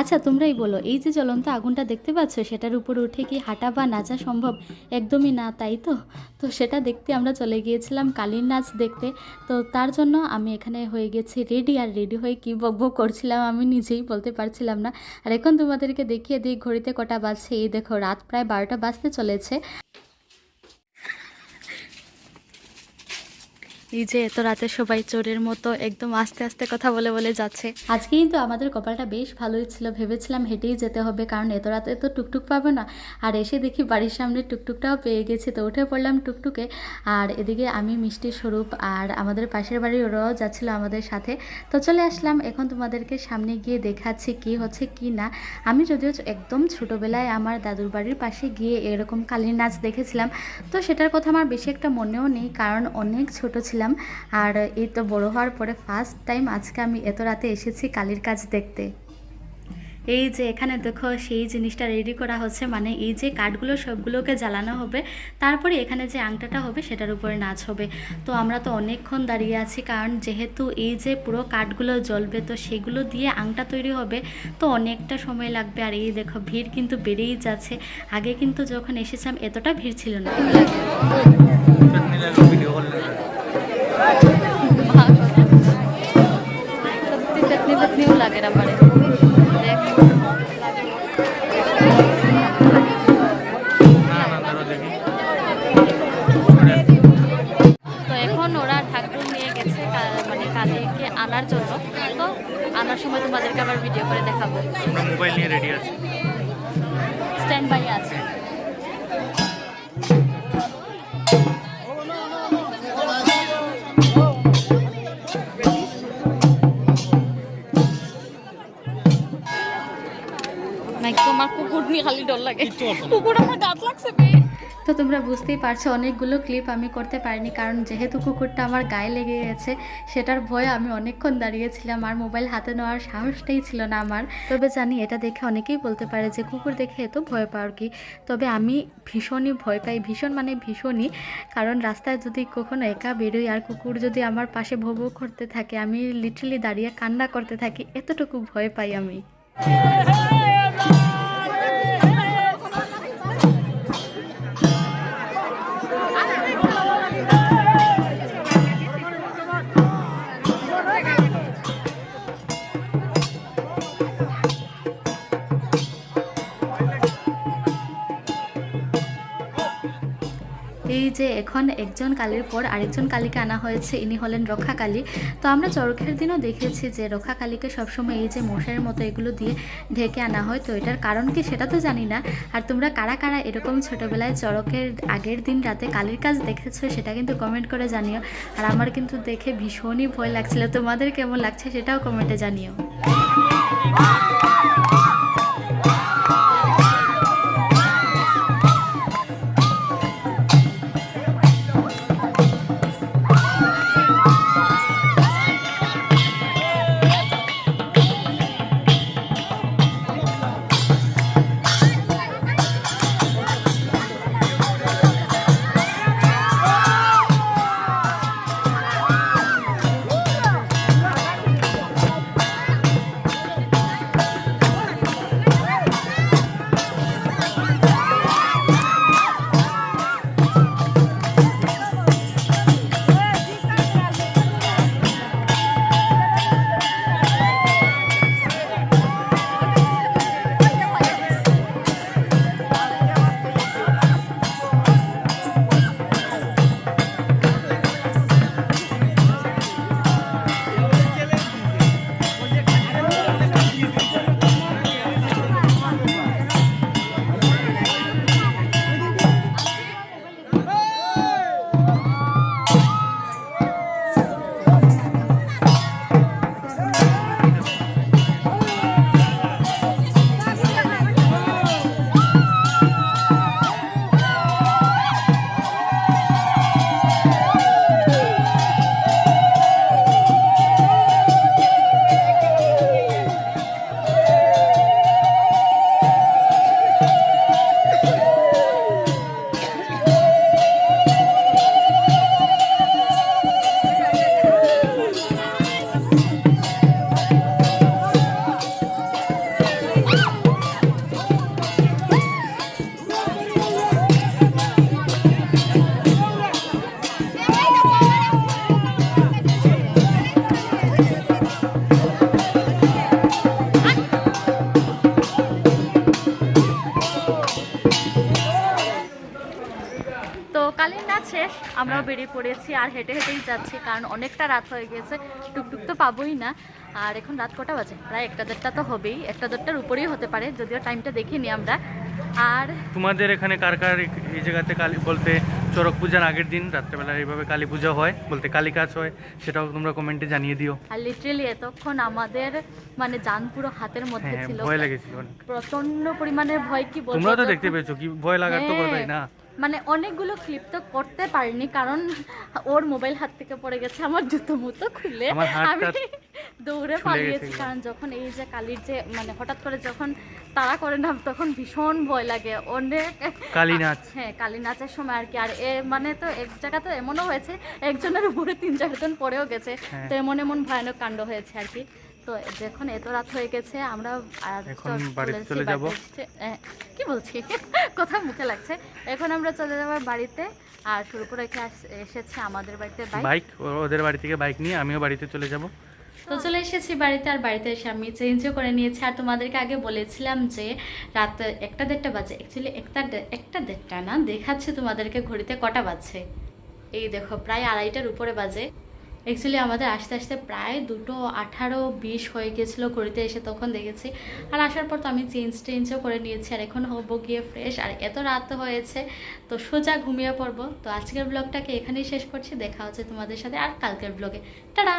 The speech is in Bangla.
আচ্ছা তোমরাই বলো, এই যে জ্বলন্ত আগুনটা দেখতে পাচ্ছ, সেটার উপর উঠে কি হাঁটা বা নাচা সম্ভব? একদমই না, তাই তো? তো সেটা দেখতে আমরা চলে গিয়েছিলাম কালীর নাচ দেখতে। তো তার জন্য আমি এখানে হয়ে গেছি রেডি আর রেডি হয়ে কী বকবক করছিলাম আমি নিজেই বলতে পারছিলাম না। আর এখন তোমাদেরকে দেখিয়ে দিই, ঘড়িতে কটা বাজছে। এই দেখো, রাত প্রায় বারোটা বাজতে চলেছে। এই যে এত রাতে সবাই চোরের মতো একদম আস্তে আস্তে কথা বলে বলে যাচ্ছে। আজকে কিন্তু আমাদের কপালটা বেশ ভালোই ছিল। ভেবেছিলাম হেঁটেই যেতে হবে, কারণ এত রাতে তো টুকটুক পাবো না। আর এসে দেখি বাড়ির সামনে টুকটুকটাও পেয়ে গেছি। তো উঠে পড়লাম টুকটুকে। আর এদিকে আমি, মিষ্টি, স্বরূপ আর আমাদের পাশের বাড়ির ওরাও যাচ্ছিল আমাদের সাথে। তো চলে আসলাম। এখন তোমাদেরকে সামনে গিয়ে দেখাচ্ছি কি হচ্ছে কি না। আমি যদিও একদম ছোটোবেলায় আমার দাদুর বাড়ির পাশে গিয়ে এরকম কালীর নাচ দেখেছিলাম। তো সেটার কথা আমার বেশি একটা মনেও নেই, কারণ অনেক ছোট ছিলাম আর এই তো বড় হওয়ার পরে ফার্স্ট টাইম আজকে আমি এত রাতে এসেছি কালীর কাজ দেখতে। এই যে এখানে দেখো সেই জিনিসটা রেডি করা হচ্ছে মানে এই যে কাঠগুলো সবগুলোকে জ্বালানো হবে তারপরে এখানে যে আংটাটা হবে সেটার উপরে নাচ হবে। তো আমরা তো অনেকক্ষণ দাঁড়িয়ে আছি কারণ যেহেতু এই যে পুরো কাঠগুলো জ্বলবে তো সেগুলো দিয়ে আংটা তৈরি হবে তো অনেকটা সময় লাগবে। আর এই দেখো ভিড় কিন্তু বেড়েই যাচ্ছে। আগে কিন্তু যখন এসেছিলাম এতটা ভিড় ছিল না। পেতনিও লাগে না পারে দেখ। তো এখন ওরা ঠাকুর নিয়ে গেছে মানে কালীকে আনার জন্য। তো আনার সময় তোমাদেরকে আবার ভিডিও করে দেখাবো। মোবাইল নিয়ে রেডি আছি। স্ট্যান্ড বাই আছে। তোমার কুকুর নিয়ে খালি ডর লাগে। কুকুর আমার দাঁত লাগছে তো তোমরা বুঝতেই পারছ অনেকগুলো ক্লিপ আমি করতে পারিনি কারণ যেহেতু কুকুরটা আমার গায়ে লেগে গেছে সেটার ভয়ে আমি অনেকক্ষণ দাঁড়িয়েছিলাম আর মোবাইল হাতে নেওয়ার সাহসটাই ছিল না আমার। তবে জানি এটা দেখে অনেকেই বলতে পারে যে কুকুর দেখে এত ভয় পাওয়ার কি? তবে আমি ভীষণই ভয় পাই ভীষণ মানে ভীষণই কারণ রাস্তায় যদি কখনো একা বেরোই আর কুকুর যদি আমার পাশে ভো ভো করতে থাকে আমি লিটারালি দাঁড়িয়ে কান্না করতে থাকি এতটুকু ভয় পাই আমি। এই যে এখন একজন কালীর পর আরেকজন কালীকে আনা হয়েছে, ইনি হলেন রক্ষা কালী তো আমরা চরখের দিনও দেখেছি যে রক্ষা কালীকে সবসময় এই যে মশারের মতো এগুলো দিয়ে ঢেকে আনা হয়। তো এটার কারণ কি সেটা তো জানি না। আর তোমরা কারা কারা এরকম ছোটোবেলায় চরকের আগের দিন রাতে কালীর কাজ দেখেছ সেটা কিন্তু কমেন্ট করে জানিও। আর আমার কিন্তু দেখে ভীষণই ভয় লাগছিল। তোমাদের কেমন লাগছে সেটাও কমেন্টে জানিও। আমরাও হ্যাঁ। বেরিয়ে পড়েছি আর হেঁটে হেঁটেই যাচ্ছি কারণ অনেকটা রাত হয়ে গেছে টুকটুক তো পাবোই না। আর এখন রাত কটা বাজে? প্রায় একটা দেড়টা তো হবেই। একটা দেড়টার উপরেই হতে পারে যদিও টাইমটা দেখিনি আমরা। আর তোমাদের এখানে কার কার এই- জায়গাতে কালী বলতে চড়ক পূজার আগের দিন রাত্রেবেলা এইভাবে কালী পূজা হয় বলতে কালী কাজ হয় সেটাও তোমরা কমেন্টে জানিয়ে দিও। আর লিটারেলি এতক্ষণ আমাদের মানে জান পুরো হাতের মধ্যে হ্যাঁ ছিল। ভয় লেগেছিল প্রচণ্ড পরিমাণে ভয় কি বলব তোমরাও তো দেখতে পেয়েছ কি ভয় লাগার তো হ্যাঁ, কথাই না? মানে অনেকগুলো ক্লিপ তো করতে পারিনি কারণ ওর মোবাইল হাত থেকে পড়ে গেছে আমার জুতো মুতো খুলে আমি দৌড়ে পালিয়েছি কারণ যখন এই যে কালির যে মানে হঠাৎ করে যখন তাড়া করে না তখন ভীষণ ভয় লাগে। অনেক কালী নাচ হ্যাঁ কালী নাচের সময় আর কি। আর এ মানে তো এক জায়গা তো এমনও হয়েছে একজনের উপরে তিন চারজন পড়েও গেছে হ্যাঁ। তো এমন এমন ভয়ানক কাণ্ড হয়েছে আর কি। তো যখন এত রাত হয়ে গেছে আমরা এখন বাড়িতে চলে যাব। কি বলছি? কথা মুখে লাগছে। এখন আমরা চলে যাব বাড়িতে। আর শুরু করে রেখে এসেছে আমাদের বাড়িতে বাইক বাইক ওদের বাড়ি থেকে বাইক নিয়ে আমিও বাড়িতে চলে যাব। তো চলে এসেছি বাড়িতে আর বাড়িতে এসে আমি চেঞ্জও করে নিয়েছি। আর তোমাদেরকে আগে বলেছিলাম যে রাত একটা দেড়টা বাজে। অ্যাকচুয়ালি একটা একটা দেড়টা না দেখাচ্ছে তোমাদেরকে ঘড়িতে কটা বাজছে। এই দেখো প্রায় আড়াইটার উপরে বাজে। অ্যাকচুয়ালি আমাদের আসতে আসতে প্রায় দুটো আঠারো, বিশ হয়ে গেছিল ঘড়িতে এসে তখন দেখেছি। আর আসার পর তো আমি চেঞ্জ টেঞ্জও করে নিয়েছি আর এখন হব গিয়ে ফ্রেশ আর এত রাত হয়েছে, তো সোজা ঘুমিয়ে পড়ব। তো আজকের ব্লগটাকে এখানেই শেষ করছি। দেখা হচ্ছে তোমাদের সাথে আর কালকের ব্লগে টাটা